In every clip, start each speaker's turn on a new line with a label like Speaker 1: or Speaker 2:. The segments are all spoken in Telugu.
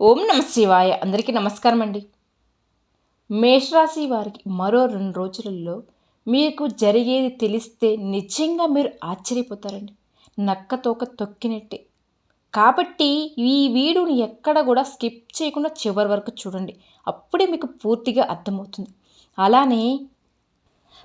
Speaker 1: ఓం నమ శివాయ. అందరికీ నమస్కారం అండి. మేషరాశి వారికి మరో రెండు రోజులలో మీకు జరిగేది తెలిస్తే నిజంగా మీరు ఆశ్చర్యపోతారండి. నక్క తోక తొక్కినట్టే. కాబట్టి ఈ వీడియోని ఎక్కడ కూడా స్కిప్ చేయకుండా చివరి వరకు చూడండి. అప్పుడే మీకు పూర్తిగా అర్థమవుతుంది. అలానే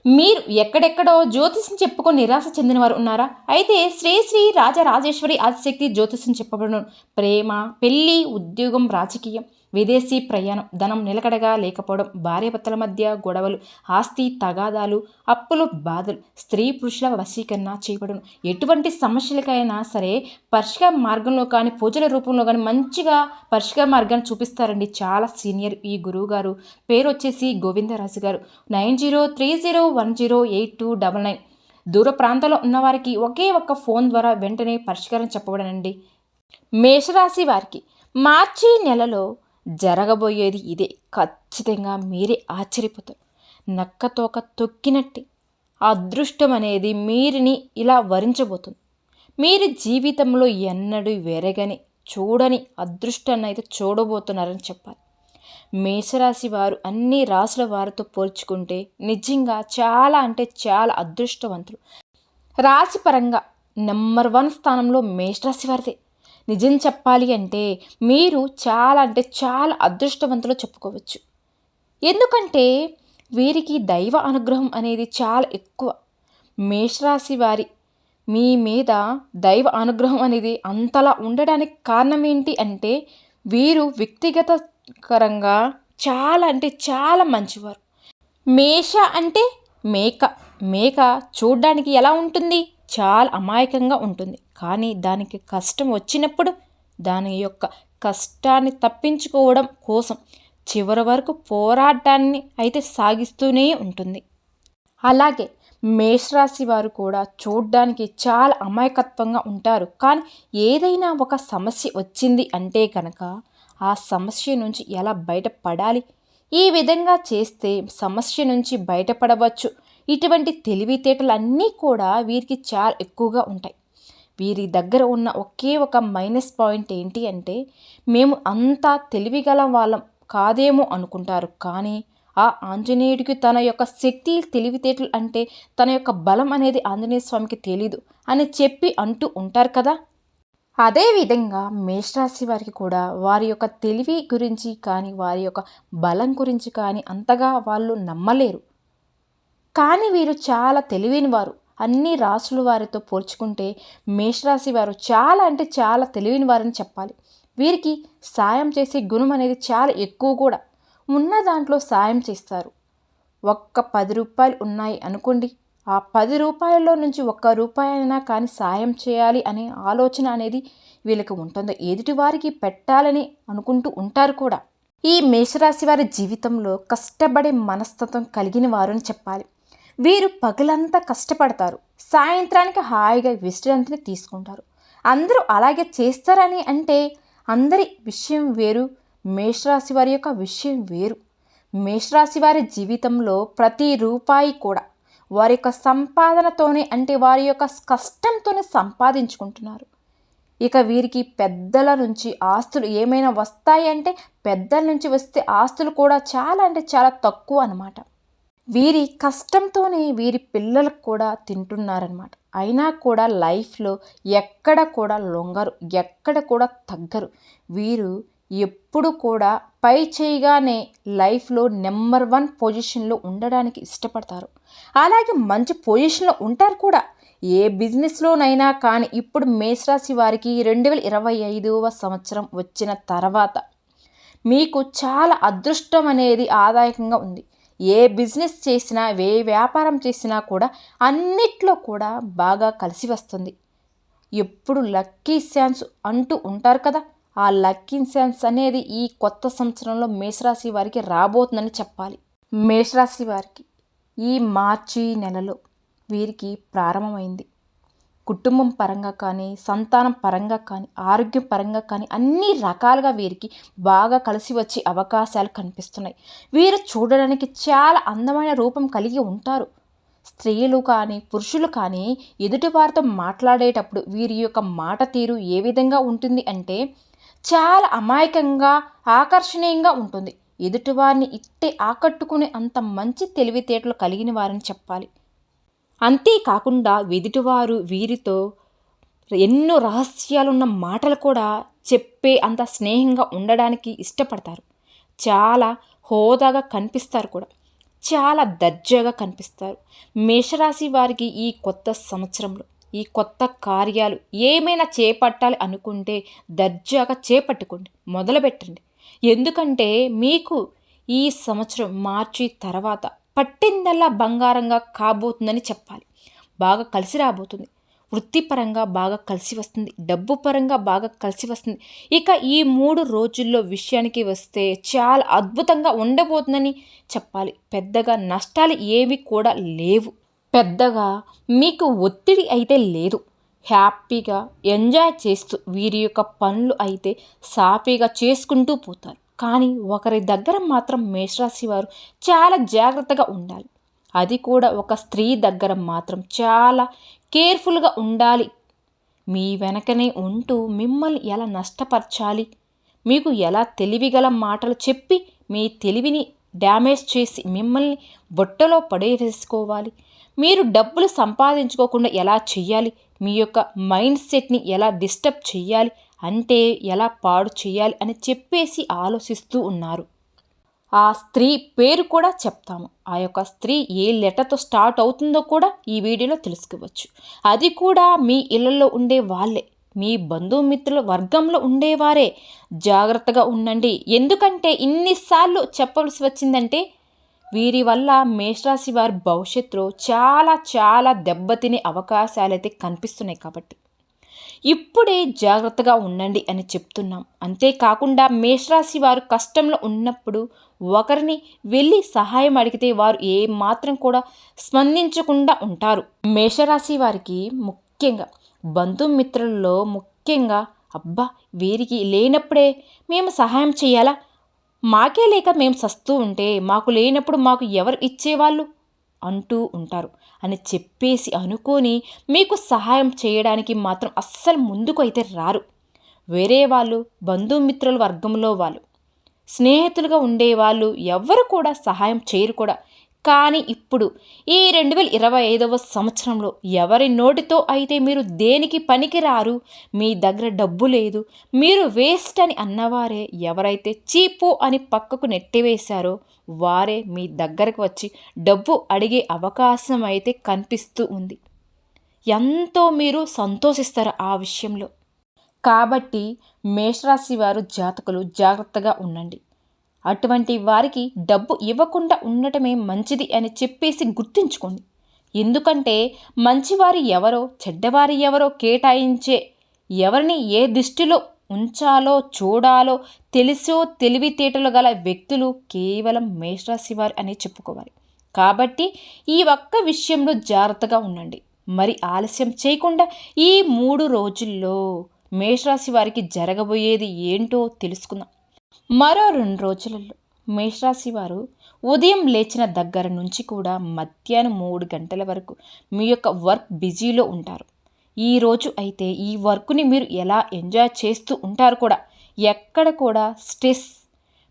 Speaker 1: మీరు ఎక్కడెక్కడో జ్యోతిష్యం చెప్పుకొని నిరాశ చెందిన వారు ఉన్నారా? అయితే శ్రీశ్రీ శ్రీ రాజరాజేశ్వరి ఆదిశక్తి జ్యోతిష్యం చెప్పబడను. ప్రేమ పెళ్ళి ఉద్యోగం రాజకీయం. విదేశీ ప్రయాణం ధనం నిలకడగా లేకపోవడం భార్యభర్తల మధ్య గొడవలు ఆస్తి తగాదాలు అప్పులు బాధలు స్త్రీ పురుషుల వశీకరణ చేయబడను. ఎటువంటి సమస్యలకైనా సరే పరిష్కార మార్గంలో కానీ పూజల రూపంలో కానీ మంచిగా పరిష్కార మార్గాన్ని చూపిస్తారండి చాలా సీనియర్ ఈ గురువు గారు పేరు వచ్చేసి గోవిందరాజు గారు nine zero three zero one zero eight two double nine. దూర ప్రాంతంలో ఉన్నవారికి ఒకే ఒక్క ఫోన్ ద్వారా వెంటనే పరిష్కారం చెప్పబడనండి. మేషరాశి వారికి మార్చి నెలలో జరగబోయేది ఇదే. ఖచ్చితంగా మీరే ఆశ్చర్యపోతారు. నక్కతోక తొక్కినట్టే. అదృష్టం అనేది మీరిని ఇలా వరించబోతుంది. మీరు జీవితంలో ఎన్నడూ వెరగని చూడని అదృష్టాన్ని అయితే చూడబోతున్నారని చెప్పాలి. మేషరాశి వారు అన్ని రాసుల వారితో పోల్చుకుంటే నిజంగా చాలా అంటే చాలా అదృష్టవంతులు. రాశిపరంగా నెంబర్ వన్ స్థానంలో మేషరాశి వారిదే. నిజం చెప్పాలి అంటే మీరు చాలా అంటే చాలా అదృష్టవంతులు చెప్పుకోవచ్చు. ఎందుకంటే వీరికి దైవ అనుగ్రహం అనేది చాలా ఎక్కువ. మేషరాశి వారి మీ మీద దైవ అనుగ్రహం అనేది అంతలా ఉండడానికి కారణం ఏంటి అంటే వీరు వ్యక్తిగతకరంగా చాలా అంటే చాలా మంచివారు. మేష అంటే మేక. మేక చూడ్డానికి ఎలా ఉంటుంది? చాలా అమాయకంగా ఉంటుంది. కానీ దానికి కష్టం వచ్చినప్పుడు దాని యొక్క కష్టాన్ని తప్పించుకోవడం కోసం చివరి వరకు పోరాటాన్ని అయితే సాగిస్తూనే ఉంటుంది. అలాగే మేషరాశి వారు కూడా చూడ్డానికి చాలా అమాయకత్వంగా ఉంటారు. కానీ ఏదైనా ఒక సమస్య వచ్చింది అంటే కనుక ఆ సమస్య నుంచి ఎలా బయటపడాలి? ఈ విధంగా చేస్తే సమస్య నుంచి బయటపడవచ్చు. ఇటువంటి తెలివితేటలు అన్నీ కూడా వీరికి చాలా ఎక్కువగా ఉంటాయి. వీరి దగ్గర ఉన్న ఒకే ఒక మైనస్ పాయింట్ ఏంటి అంటే మేము అంతా తెలివిగల వాళ్ళం కాదేమో అనుకుంటారు కానీ ఆ ఆంజనేయుడికి తన యొక్క శక్తి తెలివితేటలు అంటే తన యొక్క బలం అనేది ఆంజనేయ స్వామికి తెలీదు అని చెప్పి అంటూ ఉంటారు కదా. అదేవిధంగా మేషరాశి వారికి కూడా వారి యొక్క తెలివి గురించి కానీ వారి యొక్క బలం గురించి కానీ అంతగా వాళ్ళు నమ్మలేరు. కానీ వీరు చాలా తెలివైన వారు. అన్ని రాసుల వారితో పోల్చుకుంటే మేషరాశి వారు చాలా అంటే చాలా తెలివైన వారని చెప్పాలి. వీరికి సాయం చేసే గుణం అనేది చాలా ఎక్కువ కూడా. ఉన్న దాంట్లో సాయం చేస్తారు. ఒక్క పది రూపాయలు ఉన్నాయి అనుకోండి ఆ పది రూపాయల్లో నుంచి ఒక్క రూపాయలైనా కానీ సాయం చేయాలి అనే ఆలోచన అనేది వీళ్ళకి ఉంటుంది. ఎదుటి వారికి పెట్టాలని అనుకుంటూ ఉంటారు కూడా. ఈ మేషరాశి వారి జీవితంలో కష్టపడే మనస్తత్వం కలిగిన వారు అని చెప్పాలి. వీరు పగలంతా కష్టపడతారు. సాయంత్రానికి హాయిగా విశ్రాంతిని తీసుకుంటారు. అందరూ అలాగే చేస్తారని అంటే అందరి విషయం వేరు మేషరాశి వారి యొక్క విషయం వేరు. మేషరాశి వారి జీవితంలో ప్రతి రూపాయి కూడా వారి యొక్క సంపాదనతోనే అంటే వారి యొక్క కష్టంతోనే సంపాదించుకుంటున్నారు. ఇక వీరికి పెద్దల నుంచి ఆస్తులు ఏమైనా వస్తాయి అంటే పెద్దల నుంచి వస్తే ఆస్తులు కూడా చాలా అంటే చాలా తక్కువ అనమాట వీరి కష్టంతోనే వీరి పిల్లలకు కూడా తింటున్నారనమాట అయినా కూడా లైఫ్లో ఎక్కడ కూడా లొంగరు ఎక్కడ కూడా తగ్గరు. వీరు ఎప్పుడు కూడా పై చేయగానే లైఫ్లో నెంబర్ వన్ పొజిషన్లో ఉండడానికి ఇష్టపడతారు. అలాగే మంచి పొజిషన్లో ఉంటారు కూడా. ఏ బిజినెస్లోనైనా కానీ ఇప్పుడు మేషరాశి వారికి రెండు వేల ఇరవై ఐదవ సంవత్సరం వచ్చిన తర్వాత మీకు చాలా అదృష్టం అనేది ఆదాయకంగా ఉంది. ఏ బిజినెస్ చేసినా ఏ వ్యాపారం చేసినా కూడా అన్నిట్లో కూడా బాగా కలిసి వస్తుంది. ఎప్పుడు లక్కీ ఛాన్స్ అంటూ ఉంటారు కదా ఆ లక్కీ ఛాన్స్ అనేది ఈ కొత్త సంవత్సరంలో మేషరాశి వారికి రాబోతుందని చెప్పాలి. మేషరాశి వారికి ఈ మార్చి నెలలో వీరికి ప్రారంభమైంది. కుటుంబం పరంగా కానీ సంతానం పరంగా కానీ ఆరోగ్యం పరంగా కానీ అన్ని రకాలుగా వీరికి బాగా కలిసి వచ్చే అవకాశాలు కనిపిస్తున్నాయి. వీరు చూడడానికి చాలా అందమైన రూపం కలిగి ఉంటారు. స్త్రీలు కానీ పురుషులు కానీ ఎదుటి వారితో మాట్లాడేటప్పుడు వీరి యొక్క మాట తీరు ఏ విధంగా ఉంటుంది అంటే చాలా అమాయకంగా ఆకర్షణీయంగా ఉంటుంది. ఎదుటివారిని ఇట్టే ఆకట్టుకునే అంత మంచి తెలివితేటలు కలిగిన వారని చెప్పాలి. అంతేకాకుండా ఎదుటివారు వీరితో ఎన్నో రహస్యాలున్న మాటలు కూడా చెప్పే అంత స్నేహంగా ఉండడానికి ఇష్టపడతారు. చాలా హోదాగా కనిపిస్తారు కూడా. చాలా దర్జాగా కనిపిస్తారు. మేషరాశి వారికి ఈ కొత్త సంవత్సరంలో ఈ కొత్త కార్యాలు ఏమైనా చేపట్టాలి అనుకుంటే దర్జాగా చేపట్టుకోండి మొదలుపెట్టండి. ఎందుకంటే మీకు ఈ సంవత్సరం మార్చి తర్వాత పట్టిందల్లా బంగారంగా కాబోతుందని చెప్పాలి. బాగా కలిసి రాబోతుంది. వృత్తిపరంగా బాగా కలిసి వస్తుంది. డబ్బు పరంగా బాగా కలిసి వస్తుంది. ఇక ఈ మూడు రోజుల్లో విషయానికి వస్తే చాలా అద్భుతంగా ఉండబోతుందని చెప్పాలి. పెద్దగా నష్టాలు ఏవి కూడా లేవు. పెద్దగా మీకు ఒత్తిడి అయితే లేదు. హ్యాపీగా ఎంజాయ్ చేస్తూ వీరి యొక్క పనులు అయితే సాఫీగా చేసుకుంటూ పోతారు. కానీ ఒకరి దగ్గర మాత్రం మేషరాశి వారు చాలా జాగ్రత్తగా ఉండాలి. అది కూడా ఒక స్త్రీ దగ్గర మాత్రం చాలా కేర్ఫుల్గా ఉండాలి. మీ వెనకనే ఉంటూ మిమ్మల్ని ఎలా నష్టపరచాలి? మీకు ఎలా తెలివిగల మాటలు చెప్పి మీ తెలివిని డ్యామేజ్ చేసి మిమ్మల్ని బొట్టలో పడేసుకోవాలి మీరు డబ్బులు సంపాదించుకోకుండా ఎలా చెయ్యాలి? మీ యొక్క మైండ్ సెట్ని ఎలా డిస్టర్బ్ చెయ్యాలి? అంటే ఎలా పాడు చేయాలి అని చెప్పేసి ఆలోచిస్తూ ఉన్నారు. ఆ స్త్రీ పేరు కూడా చెప్తాము. ఆ యొక్క స్త్రీ ఏ లెటర్తో స్టార్ట్ అవుతుందో కూడా ఈ వీడియోలో తెలుసుకోవచ్చు. అది కూడా మీ ఇళ్ళల్లో ఉండే వాళ్ళే. మీ బంధుమిత్రుల వర్గంలో ఉండేవారే. జాగ్రత్తగా ఉండండి. ఎందుకంటే ఇన్నిసార్లు చెప్పవలసి వచ్చిందంటే వీరి వల్ల మేషరాశి వారి భవిష్యత్తులో చాలా చాలా దెబ్బతినే అవకాశాలైతే కనిపిస్తున్నాయి కాబట్టి. ఇప్పుడే జాగ్రత్తగా ఉండండి అని చెప్తున్నాం. అంతేకాకుండా మేషరాశి వారు కష్టంలో ఉన్నప్పుడు ఒకరిని వెళ్ళి సహాయం అడిగితే వారు ఏ మాత్రం కూడా స్పందించకుండా ఉంటారు. మేషరాశి వారికి ముఖ్యంగా బంధుమిత్రుల్లో ముఖ్యంగా అబ్బా వీరికి లేనప్పుడే మేము సహాయం చేయాలా? మాకే లేక మేము సస్తూ ఉంటే మాకు లేనప్పుడు మాకు ఎవరు ఇచ్చేవాళ్ళు? అంటూ ఉంటారు. అని చెప్పేసి అనుకొని మీకు సహాయం చేయడానికి మాత్రం అస్సలు ముందుకు అయితే రారు. వేరే వాళ్ళు బంధుమిత్రుల వర్గంలో వాళ్ళు. స్నేహితులుగా ఉండేవాళ్ళు ఎవ్వరు కూడా సహాయం చేయరు కూడా. కానీ ఇప్పుడు ఈ రెండు వేల ఇరవై ఐదవ సంవత్సరంలో ఎవరి నోటితో అయితే మీరు దేనికి పనికిరారు? మీ దగ్గర డబ్బు లేదు. మీరు వేస్ట్ అని అన్నవారే ఎవరైతే చీపు అని పక్కకు నెట్టివేశారో వారే మీ దగ్గరకు వచ్చి డబ్బు అడిగే అవకాశం అయితే కనిపిస్తూ ఉంది. ఎంతో మీరు సంతోషిస్తారు ఆ విషయంలో. కాబట్టి మేషరాశి వారు జాతకులు జాగ్రత్తగా ఉండండి. అటువంటి వారికి డబ్బు ఇవ్వకుండా ఉండటమే మంచిది అని చెప్పేసి గుర్తుంచుకోండి. ఎందుకంటే మంచివారు ఎవరో చెడ్డవారి ఎవరో కేటాయించే ఎవరిని ఏ దృష్టిలో ఉంచాలో చూడాలో తెలిసో తెలివితేటలు గల వ్యక్తులు కేవలం మేషరాశి వారు అని చెప్పుకోవాలి. కాబట్టి ఈ ఒక్క విషయంలో జాగ్రత్తగా ఉండండి. మరి ఆలస్యం చేయకుండా ఈ మూడు రోజుల్లో మేషరాశి వారికి జరగబోయేది ఏంటో తెలుసుకుందాం. మరో రెండు రోజులలో మేషరాశి వారు ఉదయం లేచిన దగ్గర నుంచి కూడా మధ్యాహ్నం మూడు గంటల వరకు మీ యొక్క వర్క్ బిజీలో ఉంటారు. ఈరోజు అయితే ఈ వర్క్ని మీరు ఎలా ఎంజాయ్ చేస్తూ ఉంటారు కూడా ఎక్కడ కూడా స్ట్రెస్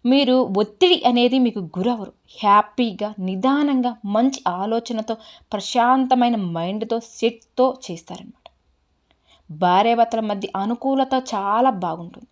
Speaker 1: మీరు ఒత్తిడి అనేది మీకు గురవరు హ్యాపీగా నిదానంగా మంచి ఆలోచనతో ప్రశాంతమైన మైండ్తో సెట్తో చేస్తారనమాట భార్యాభర్తల మధ్య అనుకూలత చాలా బాగుంటుంది.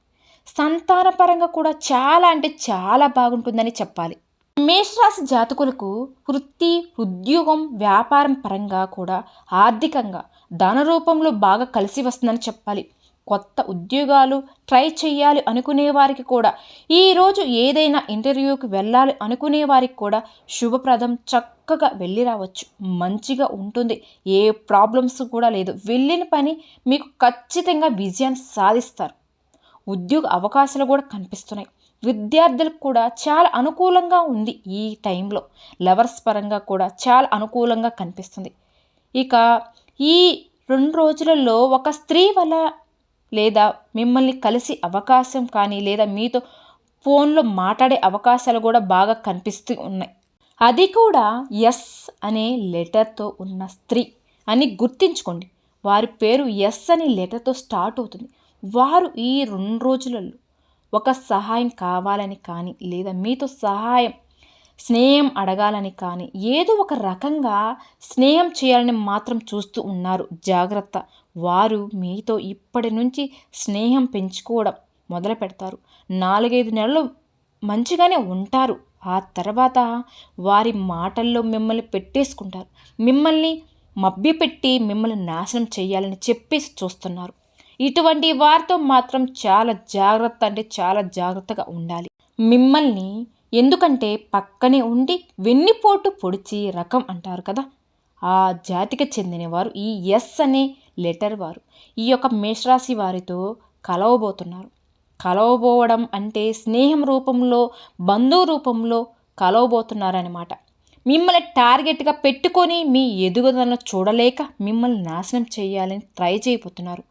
Speaker 1: సంతానపరంగా కూడా చాలా అంటే చాలా బాగుంటుందని చెప్పాలి. మేషరాశి జాతకులకు వృత్తి ఉద్యోగం వ్యాపారం పరంగా కూడా ఆర్థికంగా ధన రూపంలో బాగా కలిసి వస్తుందని చెప్పాలి. కొత్త ఉద్యోగాలు ట్రై చేయాలి అనుకునే వారికి కూడా ఈరోజు ఏదైనా ఇంటర్వ్యూకి వెళ్ళాలి అనుకునే వారికి కూడా శుభప్రదం చక్కగా వెళ్ళి రావచ్చు. మంచిగా ఉంటుంది. ఏ ప్రాబ్లమ్స్ కూడా లేదు. వెళ్ళిన పని మీకు ఖచ్చితంగా విజయాన్ని సాధిస్తారు. ఉద్యోగ అవకాశాలు కూడా కనిపిస్తున్నాయి. విద్యార్థులకు కూడా చాలా అనుకూలంగా ఉంది ఈ టైంలో. లవర్స్ పరంగా కూడా చాలా అనుకూలంగా కనిపిస్తుంది. ఇక ఈ రెండు రోజులలో ఒక స్త్రీ వల్ల లేదా మిమ్మల్ని కలిసి అవకాశం కానీ లేదా మీతో ఫోన్లో మాట్లాడే అవకాశాలు కూడా బాగా కనిపిస్తూ ఉన్నాయి. అది కూడా ఎస్ అనే లెటర్తో ఉన్న స్త్రీ అని గుర్తించుకోండి. వారి పేరు ఎస్ అనే లెటర్తో స్టార్ట్ అవుతుంది. వారు ఈ రెండు రోజులలో ఒక సహాయం కావాలని కానీ లేదా మీతో సహాయం స్నేహం అడగాలని కానీ ఏదో ఒక రకంగా స్నేహం చేయాలని మాత్రం చూస్తూ ఉన్నారు. జాగ్రత్త. వారు మీతో ఇప్పటి నుంచి స్నేహం పెంచుకోవడం మొదలు పెడతారు. నాలుగైదు నెలలు మంచిగానే ఉంటారు. ఆ తర్వాత వారి మాటల్లో మిమ్మల్ని పెట్టేసుకుంటారు. మిమ్మల్ని మభ్యపెట్టి మిమ్మల్ని నాశనం చేయాలని చెప్పేసి చూస్తున్నారు. ఇటువంటి వారితో మాత్రం చాలా జాగ్రత్త అంటే చాలా జాగ్రత్తగా ఉండాలి. మిమ్మల్ని ఎందుకంటే పక్కనే ఉండి వెన్నిపోటు పొడిచి రకం అంటారు కదా. ఆ జాతికి చెందినవారు ఈ ఎస్ అనే లెటర్ వారు. ఈ యొక్క మేషరాశి వారితో కలవబోతున్నారు. కలవబోవడం అంటే స్నేహం రూపంలో బంధువు రూపంలో కలవబోతున్నారనమాట మిమ్మల్ని టార్గెట్గా పెట్టుకొని మీ ఎదుగుదలను చూడలేక మిమ్మల్ని నాశనం చేయాలని ట్రై చేయబోతున్నారు.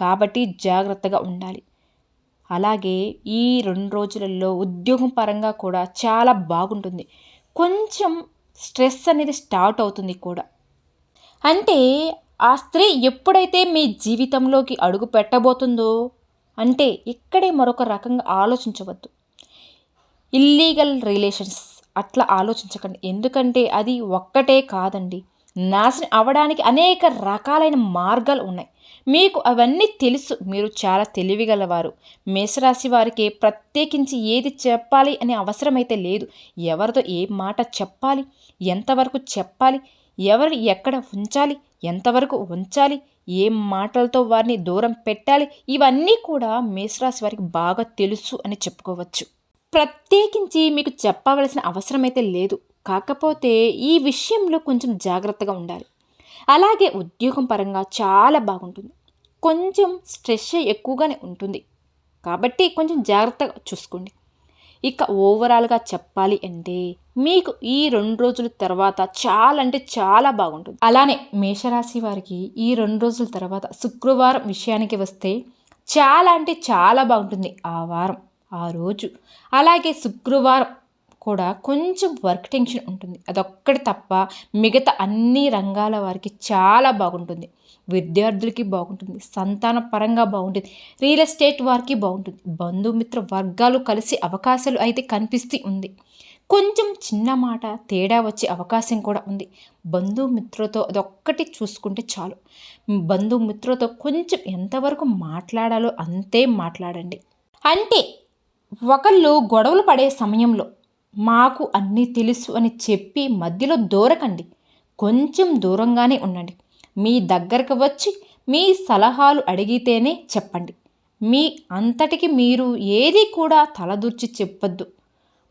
Speaker 1: కాబట్టి జాగ్రత్తగా ఉండాలి. అలాగే ఈ రెండు రోజులలో ఉద్యోగం పరంగా కూడా చాలా బాగుంటుంది. కొంచెం స్ట్రెస్ అనేది స్టార్ట్ అవుతుంది కూడా. అంటే ఆ స్త్రీ ఎప్పుడైతే మీ జీవితంలోకి అడుగు పెట్టబోతుందో అంటే ఇక్కడే మరొక రకంగా ఆలోచించవద్దు. ఇల్లీగల్ రిలేషన్స్ అట్లా ఆలోచించకండి. ఎందుకంటే అది ఒక్కటే కాదండి. నాశనం అవడానికి అనేక రకాలైన మార్గాలు ఉన్నాయి. మీకు అవన్నీ తెలుసు. మీరు చాలా తెలివిగలవారు. మేషరాశి వారికి ప్రత్యేకించి ఏది చెప్పాలి అనే అవసరమైతే లేదు. ఎవరితో ఏ మాట చెప్పాలి? ఎంతవరకు చెప్పాలి? ఎవరిని ఎక్కడ ఉంచాలి? ఎంతవరకు ఉంచాలి? ఏ మాటలతో వారిని దూరం పెట్టాలి? ఇవన్నీ కూడా మేషరాశి వారికి బాగా తెలుసు అని చెప్పుకోవచ్చు. ప్రత్యేకించి మీకు చెప్పవలసిన అవసరమైతే లేదు. కాకపోతే ఈ విషయంలో కొంచెం జాగ్రత్తగా ఉండాలి. అలాగే ఉద్యోగం పరంగా చాలా బాగుంటుంది. కొంచెం స్ట్రెస్ ఎక్కువగానే ఉంటుంది. కాబట్టి కొంచెం జాగ్రత్తగా చూసుకోండి. ఇక ఓవరాల్గా చెప్పాలి అంటే మీకు ఈ రెండు రోజుల తర్వాత చాలా అంటే చాలా బాగుంటుంది. అలానే మేషరాశి వారికి ఈ రెండు రోజుల తర్వాత శుక్రవారం విషయానికి వస్తే చాలా అంటే చాలా బాగుంటుంది. ఆ వారం ఆ రోజు. అలాగే శుక్రవారం కూడా కొంచెం వర్క్ టెన్షన్ ఉంటుంది. అదొక్కటి తప్ప మిగతా అన్ని రంగాల వారికి చాలా బాగుంటుంది. విద్యార్థులకి బాగుంటుంది. సంతాన పరంగా బాగుంటుంది. రియల్ ఎస్టేట్ వారికి బాగుంటుంది. బంధుమిత్ర వర్గాలు కలిసి అవకాశాలు అయితే కనిపిస్తూ ఉంది. కొంచెం చిన్న మాట తేడా వచ్చే అవకాశం కూడా ఉంది. బంధుమిత్రులతో అదొక్కటి చూసుకుంటే చాలు. బంధుమిత్రులతో కొంచెం ఎంతవరకు మాట్లాడాలో అంతే మాట్లాడండి. అంటే ఒకళ్ళు గొడవలు పడే సమయంలో మాకు అన్నీ తెలుసు అని చెప్పి మధ్యలో దూరకండి. కొంచెం దూరంగానే ఉండండి. మీ దగ్గరకు వచ్చి మీ సలహాలు అడిగితేనే చెప్పండి. మీ అంతటికి మీరు ఏది కూడా తలదూర్చి చెప్పొద్దు.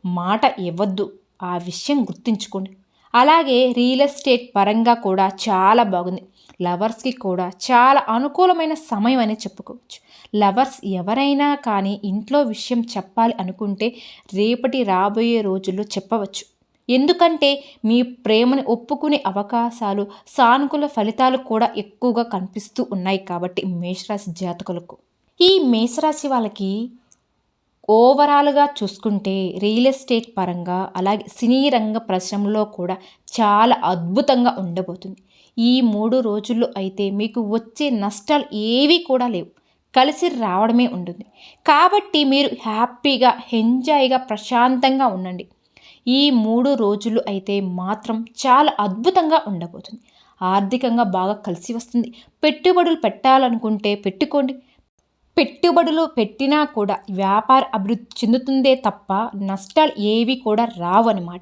Speaker 1: మాట ఇవ్వద్దు. ఆ విషయం గుర్తుంచుకోండి. అలాగే రియల్ ఎస్టేట్ పరంగా కూడా చాలా బాగుంది. లవర్స్కి కూడా చాలా అనుకూలమైన సమయం అని చెప్పుకోవచ్చు. లవర్స్ ఎవరైనా కానీ ఇంట్లో విషయం చెప్పాలి అనుకుంటే రేపటి రాబోయే రోజుల్లో చెప్పవచ్చు. ఎందుకంటే మీ ప్రేమను ఒప్పుకునే అవకాశాలు సానుకూల ఫలితాలు కూడా ఎక్కువగా కనిపిస్తూ ఉన్నాయి కాబట్టి మేషరాశి జాతకులకు. ఈ మేషరాశి వాళ్ళకి ఓవరాల్గా చూసుకుంటే రియల్ ఎస్టేట్ పరంగా అలాగే సినీ రంగ పరిశ్రమలో కూడా చాలా అద్భుతంగా ఉండబోతుంది. ఈ మూడు రోజుల్లో అయితే మీకు వచ్చే నష్టాలు ఏవి కూడా లేవు. కలిసి రావడమే ఉంటుంది. కాబట్టి మీరు హ్యాపీగా ఎంజాయ్గా ప్రశాంతంగా ఉండండి. ఈ మూడు రోజులు అయితే మాత్రం చాలా అద్భుతంగా ఉండబోతుంది. ఆర్థికంగా బాగా కలిసి వస్తుంది. పెట్టుబడులు పెట్టాలనుకుంటే పెట్టుకోండి. పెట్టుబడులు పెట్టినా కూడా వ్యాపార అభివృద్ధి చెందుతుందే తప్ప నష్టాలు ఏవి కూడా రావు అనమాట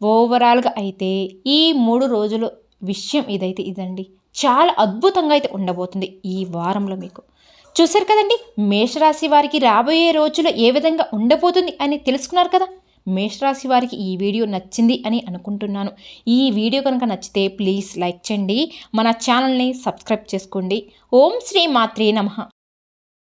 Speaker 1: ఓవరాల్గా అయితే ఈ మూడు రోజులు విషయం ఇదైతే ఇదండి. చాలా అద్భుతంగా అయితే ఉండబోతుంది ఈ వారంలో మీకు. చూశారు కదండి? మేషరాశి వారికి రాబోయే రోజుల్లో ఏ విధంగా ఉండబోతుంది అని తెలుసుకున్నారు కదా? మేషరాశి వారికి ఈ వీడియో నచ్చింది అని అనుకుంటున్నాను. ఈ వీడియో కనుక నచ్చితే ప్లీజ్ లైక్ చేయండి. మన ఛానల్ని సబ్స్క్రైబ్ చేసుకోండి. ఓం శ్రీ మాత్రే నమ.